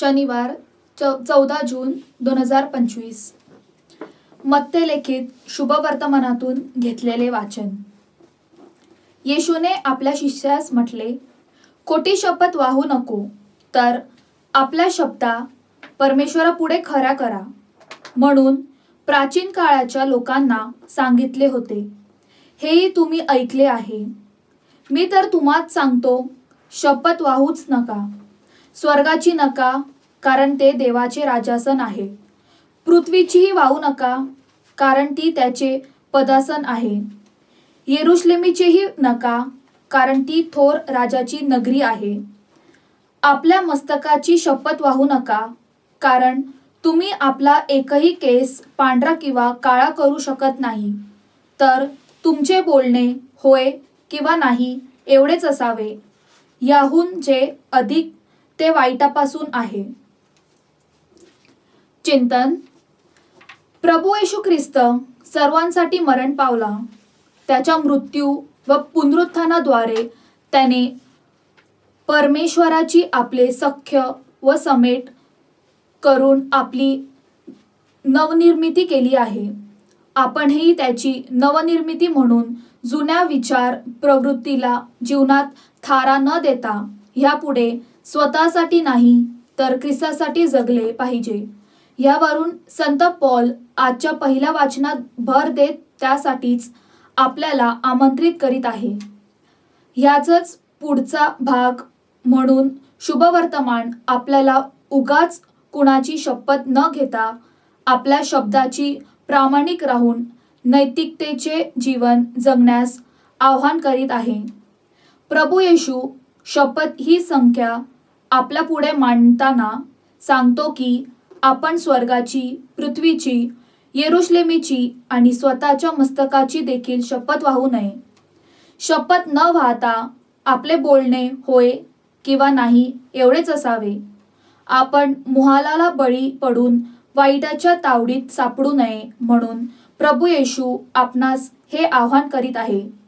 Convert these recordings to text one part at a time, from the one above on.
शनिवार चौ चौदा जून दोन हजार पंचवीस. मत्तेलेखित शुभवर्तमानातून घेतलेले वाचन. येशूने आपल्या शिष्यास म्हटले खोटी शपथ वाहू नको तर आपल्या शब्दा परमेश्वरापुढे खऱ्या करा. म्हणून प्राचीन काळाच्या लोकांना सांगितले होते हेही तुम्ही ऐकले आहे. मी तर तुम्हाच सांगतो शपथ वाहूच नका. स्वर्गाची नका कारण ते देवाचे राजासन आहे. पृथ्वीचीही वाहू नका कारण ती त्याचे पदासन आहे. येरुश्लेमीचीही नका कारण ती थोर राजाची नगरी आहे. आपल्या मस्तकाची शपथ वाहू नका कारण तुम्ही आपला एकही केस पांढरा किंवा काळा करू शकत नाही. तर तुमचे बोलणे होय किंवा नाही एवढेच असावे. याहून जे अधिक ते वाईटापासून आहे. चिंतन. प्रभू येशू ख्रिस्त सर्वांसाठी मरण पावला. त्याच्या मृत्यू व पुनरुत्थानाद्वारे त्याने परमेश्वराची आपले सख्य व समेट करून आपली नवनिर्मिती केली आहे. आपणही त्याची नवनिर्मिती म्हणून जुन्या विचार प्रवृत्तीला जीवनात थारा न देता ह्यापुढे स्वतःसाठी नाही तर ख्रिस्तासाठी जगले पाहिजे. यावरून संत पॉल आजच्या पहिल्या वाचनात भर देत त्यासाठीच आपल्याला आमंत्रित करीत आहे. ह्याचंच पुढचा भाग म्हणून शुभवर्तमान आपल्याला उगाच कुणाची शपथ न घेता आपल्या शब्दाची प्रामाणिक राहून नैतिकतेचे जीवन जगण्यास आव्हान करीत आहे. प्रभू येशू शपथ ही संख्या आपल्या पुढे मांडताना सांगतो की आपण स्वर्गाची पृथ्वीची येरुश्लेमीची आणि स्वतःच्या मस्तकाची देखील शपथ वाहू नये. शपथ न वाहता आपले बोलणे होय किंवा नाही एवढेच असावे. आपण मुहालाला बळी पडून वाईटाच्या तावडीत सापडू नये म्हणून प्रभू येशू आपणास हे आव्हान करीत आहे.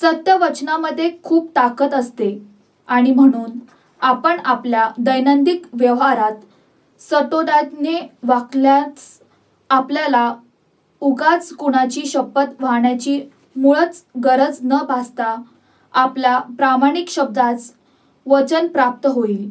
सत्य वचनामध्ये खूप ताकद असते. आणि म्हणून आपण आपल्या दैनंदिन व्यवहारात सतोदाने वाकल्यास आपल्याला उगाच कुणाची शपथ वाहण्याची मुळच गरज न भासता आपल्या प्रामाणिक शब्दास वचन प्राप्त होईल.